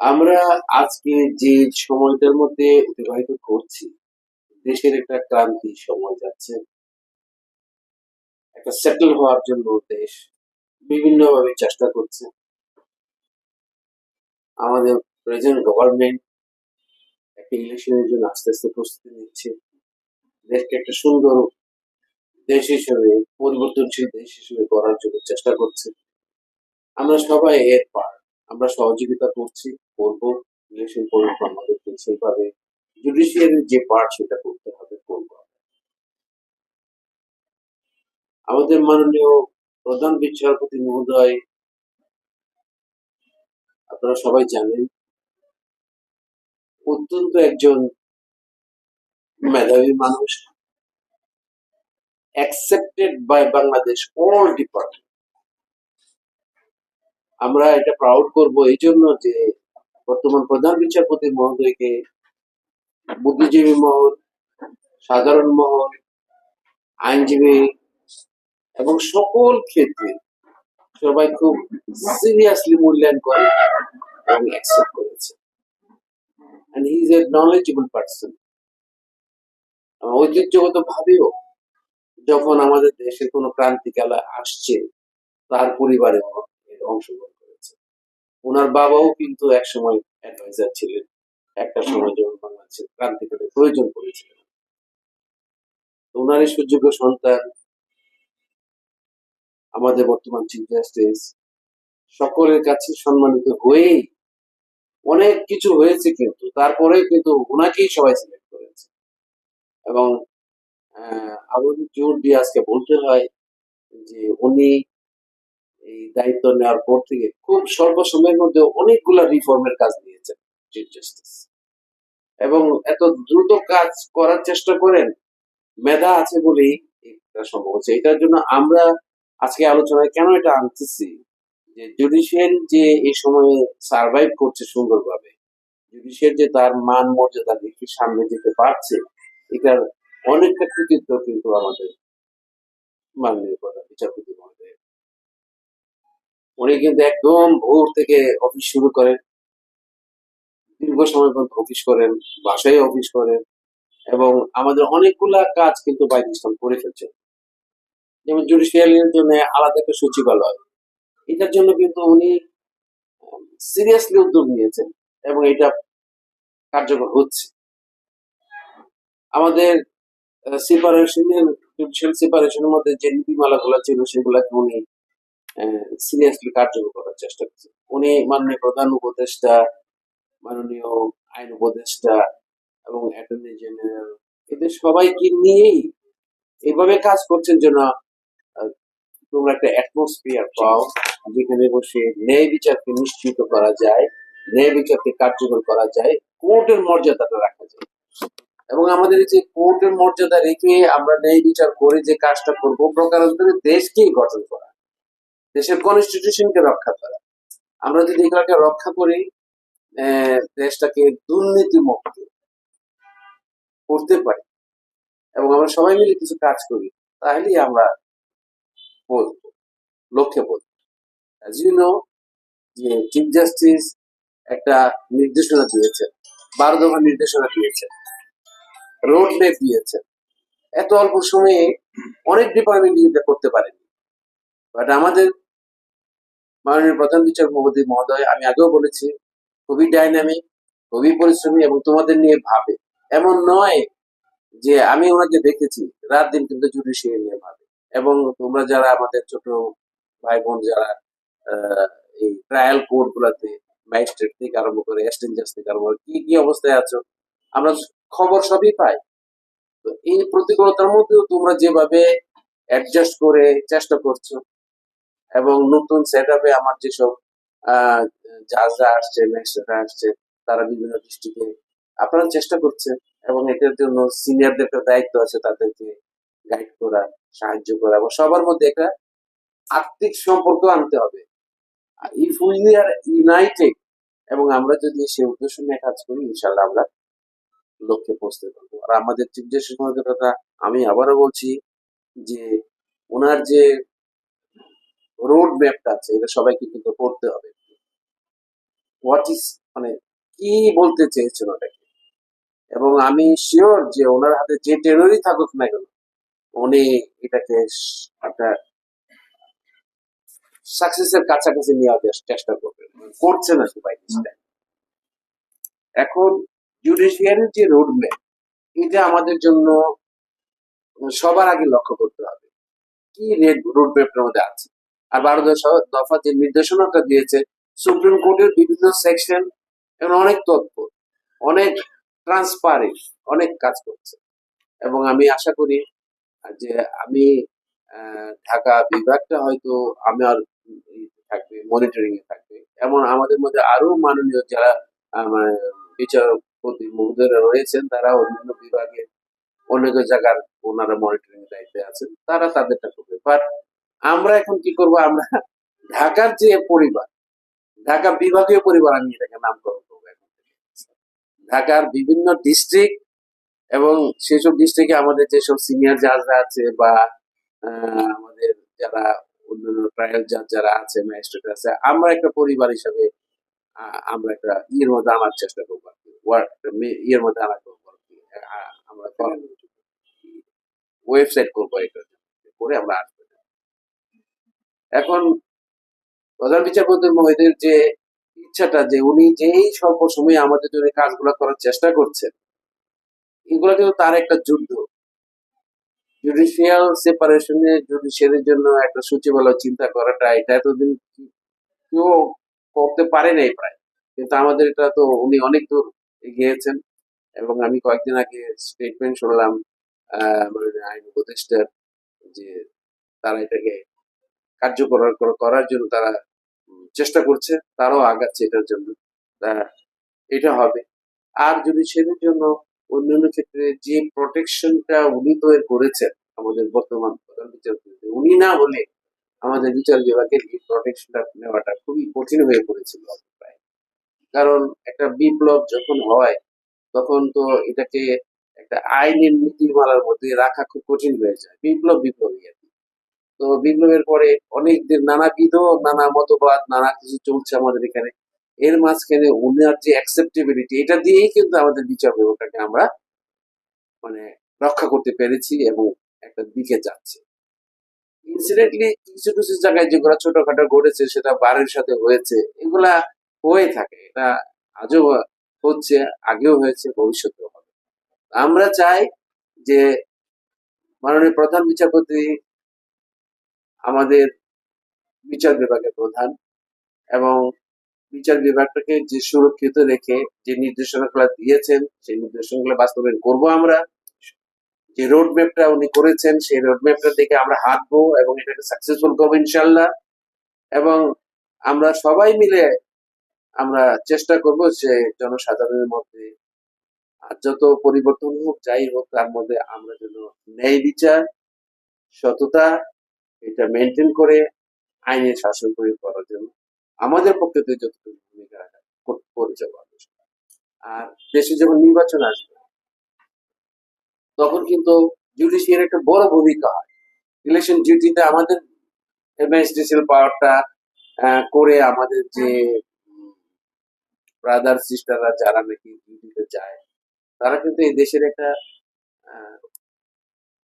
আমরা আজকে যে সময়টার মধ্যে অতিবাহিত করছি, দেশের একটা ক্রান্তি সময় যাচ্ছে। একটা সেটেল হওয়ার জন্য দেশ বিভিন্নভাবে চেষ্টা করছে। আমাদের প্রেজেন্ট গভর্নমেন্ট একটা ইলেকশনের জন্য আস্তে আস্তে প্রস্তুতি নিচ্ছে। দেশকে একটা সুন্দর দেশ হিসেবে, পরিবর্তনশীল দেশ হিসেবে করার জন্য চেষ্টা করছে। আমরা সবাই এর পার। আমরা সহযোগিতা করছি, করব। ইলেকশন পর্যন্ত আমাদেরকে সেইভাবে জুডিশিয়ারির যে পার্ট সেটা করতে হবে, করব আমাদের মাননীয় প্রধান বিচারপতি মহোদয়, আপনারা সবাই জানেন, অত্যন্ত একজন মেধাবী মানুষ accepted by Bangladesh all department আমরা এটা প্রাউড করব এই জন্য যে বর্তমান প্রধান বিচারপতি মহোদয়কে বুদ্ধিজীবী মহল, সাধারণ মহল, আইনজীবী এবং সকল ক্ষেত্রে সবাই খুব সিরিয়াসলি মূল্যায়ন করে এবং অ্যাকসেপ্ট করেছে। And he is a knowledgeable person. ঐতিহ্যগত ভাবেও যখন আমাদের দেশে কোনো ক্রান্তিকালা আসছে, তার পরিবারে এর অংশগ্রহণ করেছে ওনার বাবাও কিন্তু একসময় অ্যাডভাইজার ছিলেন। একটা সময় যখন বাংলাদেশের ক্রান্তিকালের প্রয়োজন পড়েছিল। ওনারই সুযোগ্য সন্তান আমাদের বর্তমান চিফ জাস্টিস সকলের কাছে সম্মানিত হয়েই অনেক কিছু হয়েছে কিন্তু তারপরে কিন্তু ওনাকেই সবাই সিলেক্ট করেছে। এবং আহ, আমাদের জোর দিয়ে আজকে বলতে হয় যে উনি এই দায়িত্ব নেওয়ার পর থেকে খুব স্বল্প সময়ের মধ্যে অনেকগুলা রিফর্মের কাজ নিয়েছেন চিফ জাস্টিস এবং এত দ্রুত কাজ করার চেষ্টা করেন, মেধা আছে বলেই এটা সম্ভব হচ্ছে। এটার জন্য আমরা আজকে আলোচনায় কেন এটা আনতেছি? যে জুডিশিয়ারি যে এই সময়ে সার্ভাইভ করছে সুন্দরভাবে জুডিশিয়ার যে তার মান মর্যাদা রেখে সামনে যেতে পারছে, এটার অনেকটা কৃতিত্ব কিন্তু আমাদের মাননীয় বিচারপতি মহোদয়। উনি কিন্তু একদম ভোর থেকে অফিস শুরু করেন। দীর্ঘ সময় পর্যন্ত অফিস করেন বাসায় অফিস করেন এবং আমাদের অনেকগুলা কাজ কিন্তু বাইরে ইসলাম করে ফেলছেন যেমন জুডিশিয়ালের জন্য আলাদা একটা সচিবালয়। এটার জন্য কিন্তু উনি সিরিয়াসলি উদ্যোগ নিয়েছেন এবং এটা কার্যকর হচ্ছে। আমাদের সেপারেশনের জুডিশিয়াল সেপারেশনের মধ্যে যে নীতিমালাগুলো ছিল সেগুলাকে উনি সিরিয়াসলি কার্যকর করার চেষ্টা করছেন উনি মাননীয় প্রধান উপদেষ্টা, মাননীয় আইন উপদেষ্টা এবং অ্যাটর্নি জেনারেল এদের সবাইকে নিয়েই এইভাবে কাজ করছেন যেন তোমরা একটা অ্যাটমসফিয়ার পাও, যেখানে বসে ন্যায় বিচারকে নিশ্চিত করা যায়, ন্যায় বিচারকে কার্যকর করা যায়, কোর্টের মর্যাদাটা রাখা যায়। এবং আমাদের যে কোর্টের মর্যাদা রেখে আমরা ন্যায় বিচার করে যে কাজটা করব প্রকারান্তরে দেশকেই গঠন করা। দেশের কনস্টিটিউশনকে রক্ষা করা। আমরা যদি এগুলোকে রক্ষা করি দেশটাকে দুর্নীতি মুক্ত করতে পারি এবং আমরা সবাই মিলে কিছু কাজ করি, তাহলেই আমরা বলব লক্ষ্যে বলব ইউ নো যে চিফ জাস্টিস একটা নির্দেশনা দিয়েছেন, বারো দফা নির্দেশনা দিয়েছেন রোড ম্যাপ দিয়েছেন। এত অল্প সময়ে অনেক ডিপার্টমেন্ট করতে পারেনি। বাট আমাদের মাননীয় প্রধান বিচারপতি মহোদয় আমি আগেও বলেছি, খুবই ডাইনামিক খুবই পরিশ্রমী এবং তোমাদের নিয়ে ভাবে। এমন নয় যে আমি ওনাকে দেখেছি, রাত দিন কিন্তু জুডিশিয়ারি নিয়ে ভাবে। এবং তোমরা যারা আমাদের ছোট ভাই বোন যারা এই ট্রায়াল কোর্ট গুলাতে ম্যাজিস্ট্রেট থেকে আরম্ভ করে জাজ থেকে আরম্ভ করে, কি কি অবস্থায় আছো, আমরা খবর সবই পাই। তো এই প্রতিকূলতার মধ্যেও তোমরা যেভাবে অ্যাডজাস্ট করে চেষ্টা করছ এবং নতুন সেট আমার যেসব আহ, জাজরা আসছে ম্যাজিস্ট্রেটরা আসছে তারা বিভিন্ন দৃষ্টিতে আপনারা চেষ্টা করছেন এবং এটার জন্য সিনিয়রদের দায়িত্ব আছে তাদেরকে গাইড করা সাহায্য করা এবং সবার মধ্যে একটা আর্থিক সম্পর্ক আনতে হবে। ইফ উই আর ইউনাইটেড এবং আমরা যদি সে উদ্দেশ্য নিয়ে কাজ করি ইনশাল্লাহ আমরা লক্ষ্যে পৌঁছতে পারব। আর আমাদের চিফ জাস্টিস মহোদয়ের কথা আমি আবারও বলছি যে ওনার যে রোড ম্যাপটা আছে, এটা সবাইকে কিন্তু পড়তে হবে। হোয়াট ইজ মানে কি বলতে চেয়েছেন ওটাকে? এবং আমি শিওর যে ওনার হাতে যে টেররই থাকুক না কেন, উনি এটাকে একটা সাকসেসের কাছাকাছি নিয়ে চেষ্টা করবেন। করছে না সবাই এখন জুডিশিয়ারির যে রোডম্যাপ এটা আমাদের জন্য সবার আগে লক্ষ্য করতে হবে। কি রেড রোড রোডম্যাপের মধ্যে আছে? আর বারো দফা যে নির্দেশনাটা দিয়েছে, সুপ্রিম কোর্টের বিভিন্ন সেকশন এবং অনেক তথ্য, অনেক ট্রান্সপারেন্ট অনেক কাজ করছে। এবং আমি আশা করি যে আমি ঢাকা বিভাগটা হয়তো আমার থাকবে মনিটরিং এ থাকবে। এমন আমাদের মধ্যে আরও মাননীয় যারা আমার বিচারপতি মহোদয়রা রয়েছেন, তারা অন্যান্য বিভাগে অনেক জায়গার ওনারা মনিটরিং দায়িত্বে আছেন, তারা তাদেরটা করবে। বাট আমরা এখন কি করব আমরা ঢাকার যে পরিবার, ঢাকা বিভাগীয় পরিবার, আমি এটাকে নামকরণ করব এখন ঢাকার বিভিন্ন ডিস্ট্রিক্ট এবং সেসব ডিস্ট্রিক্টে আমাদের যেসব সিনিয়র জাজরা আছে বা আমাদের যারা অন্যান্য ট্রায়াল জাজ যারা আছে ম্যাজিস্ট্রেট আছে, আমরা একটা পরিবার হিসাবে আমরা একটা ইয়ের মধ্যে আনার চেষ্টা করব আর কি। ইয়ের মধ্যে আনা করব আর কি। আমরা ওয়েবসাইট করব এটা করে আমরা এখন প্রধান বিচারপতি মহিদের যে ইচ্ছাটা যে উনি যেই স্বল্প সময়ে আমাদের জন্য কাজগুলো করার চেষ্টা করছেন, এগুলো কিন্তু তার একটা যুদ্ধ। জুডিশিয়াল সেপারেশনে জুডিশিয়ারির জন্য একটা সচিবালয় চিন্তা করাটা এটা এতদিন কেউ করতে পারে নাই প্রায়। কিন্তু আমাদের এটা তো উনি অনেক দূর এগিয়েছেন এবং আমি কয়েকদিন আগে স্টেটমেন্ট শুনলাম মাননীয় আইন উপদেষ্টার যে তারা এটাকে কার্যকর কর- করার জন্য তারা চেষ্টা করছে, তারাও আগাচ্ছে এটার জন্য। এটা হবে। আর যদি সেটার জন্য অন্যান্য ক্ষেত্রে যে প্রোটেকশনটা উনি তৈরি করেছেন, আমাদের বর্তমান প্রধান বিচারপতি, উনি না হলে আমাদের বিচার বিভাগের এই প্রোটেকশনটা নেওয়াটা খুবই কঠিন হয়ে পড়েছিল কারণ একটা বিপ্লব যখন হয়, তখন তো এটাকে একটা আইনের নীতিমালার মধ্যে রাখা খুব কঠিন হয়ে যায়। বিপ্লব বিপ্লবী। তো বিপ্লবের পরে অনেকদিন নানাবিধ নানা মতবাদ, নানা কিছু চলছে আমাদের এখানে। এর মাঝখানে উনার যে অ্যাকসেপ্টেবিলিটি এটা দিয়েই কিন্তু আমাদের বিচার বিভাগটাকে আমরা মানে রক্ষা করতে পেরেছি এবং একটা দিকে যাচ্ছে। ইনসিডেন্টলি কিছু কিছু জায়গায় যেগুলো ছোটখাটো ঘটেছে, সেটা বারের সাথে হয়েছে, এগুলা হয়ে থাকে। এটা আজও হচ্ছে, আগেও হয়েছে, ভবিষ্যতেও হবে। আমরা চাই যে মাননীয় প্রধান বিচারপতি আমাদের বিচার বিভাগের প্রধান এবং বিচার বিভাগটাকে যে সুরক্ষিত রেখে যে নির্দেশনাগুলো দিয়েছেন, সেই নির্দেশনাগুলো বাস্তবায়ন করব আমরা। যে রোড ম্যাপটা উনি করেছেন, সেই রোড ম্যাপটা দেখে আমরা হাঁটবো এবং এটাকে সাকসেসফুল করব ইনশাল্লাহ এবং আমরা সবাই মিলে আমরা চেষ্টা করব যে জনসাধারণের মধ্যে যত পরিবর্তন হোক, যাই হোক, তার মধ্যে আমরা যেন ন্যায় বিচার, সততা এটা মেনটেন করে আইনের শাসন প্রয়োগ করার জন্য আমাদের পক্ষে থেকে যতটুকু ভূমিকা রাখা আর দেশে যখন নির্বাচন আসবে, তখন কিন্তু জুডিশিয়ার একটা বড় ভূমিকা হয়। ইলেকশন ডিউটিতে আমাদের এমএসডিসিএল পাওয়ারটা করে আমাদের যে ব্রাদার সিস্টাররা যারা নাকি ডিউটিতে যায়, তারা কিন্তু এই দেশের একটা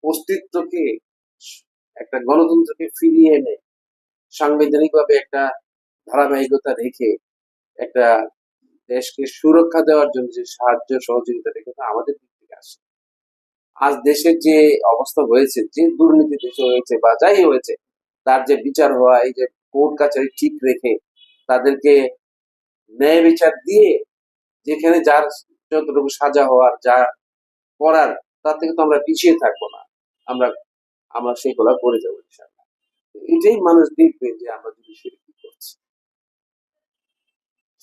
অস্তিত্বকে একটা গণতন্ত্রকে ফিরিয়ে এনে সাংবিধানিকভাবে একটা ধারাবাহিকতা রেখে একটা দেশকে সুরক্ষা দেওয়ার জন্য যে সাহায্য, সহযোগিতা রেখে আমাদের দিক থেকে আসে আজ দেশের যে অবস্থা হয়েছে, যে দুর্নীতি দেশে হয়েছে বা যাই হয়েছে, তার যে বিচার হওয়া, এই যে কোর্ট কাছারি ঠিক রেখে তাদেরকে ন্যায় বিচার দিয়ে যেখানে যার যতটুকু সাজা হওয়ার, যা করার, তার থেকে তো আমরা পিছিয়ে থাকব না। আমরা আমরা সেগুলো করে যাব এটাই মানুষ দেখবে যে আমরা যদি সেটা কি করছি।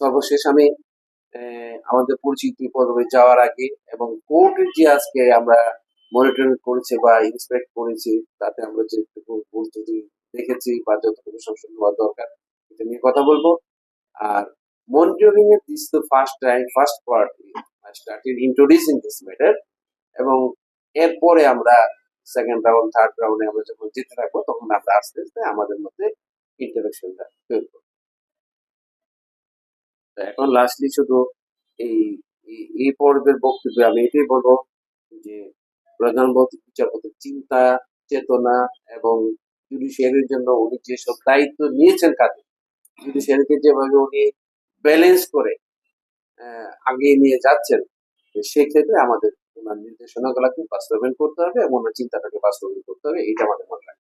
সর্বশেষ আমি আমাদের পরিচিতি পর্বে যাওয়ার আগে এবং কোর্টের যে আজকে আমরা মনিটরিং করেছি বা ইন্সপেক্ট করেছি, তাতে আমরা যেটুকু ত্রুটি দেখেছি বা যতটুকু সংশোধন হওয়া দরকার, এটা নিয়ে কথা বলব। আর মনিটরিং এর this the first time first part started introducing this matter এবং এরপরে আমরা সেকেন্ড রাউন্ড থার্ড রাউন্ডে আমরা যখন যেতে থাকব, তখন আমরা আস্তে আস্তে আমাদের মধ্যে ইন্টারাকশনটা তৈরি করব। এখন লাস্টলি শুধু এই, এই- পর্বের বক্তব্যে আমি এটাই বলব যে প্রধানমন্ত্রী বিচারপতির চিন্তা, চেতনা এবং জুডিশিয়ারির জন্য উনি যেসব দায়িত্ব নিয়েছেন কাজে জুডিশিয়ারিকে যেভাবে উনি ব্যালেন্স করে আগিয়ে নিয়ে যাচ্ছেন সেক্ষেত্রে আমাদের ওনার নির্দেশনাগুলাকে বাস্তবায়ন করতে হবে এবং ওনার চিন্তাটাকে বাস্তবায়ন করতে হবে এটা আমাদের মনে।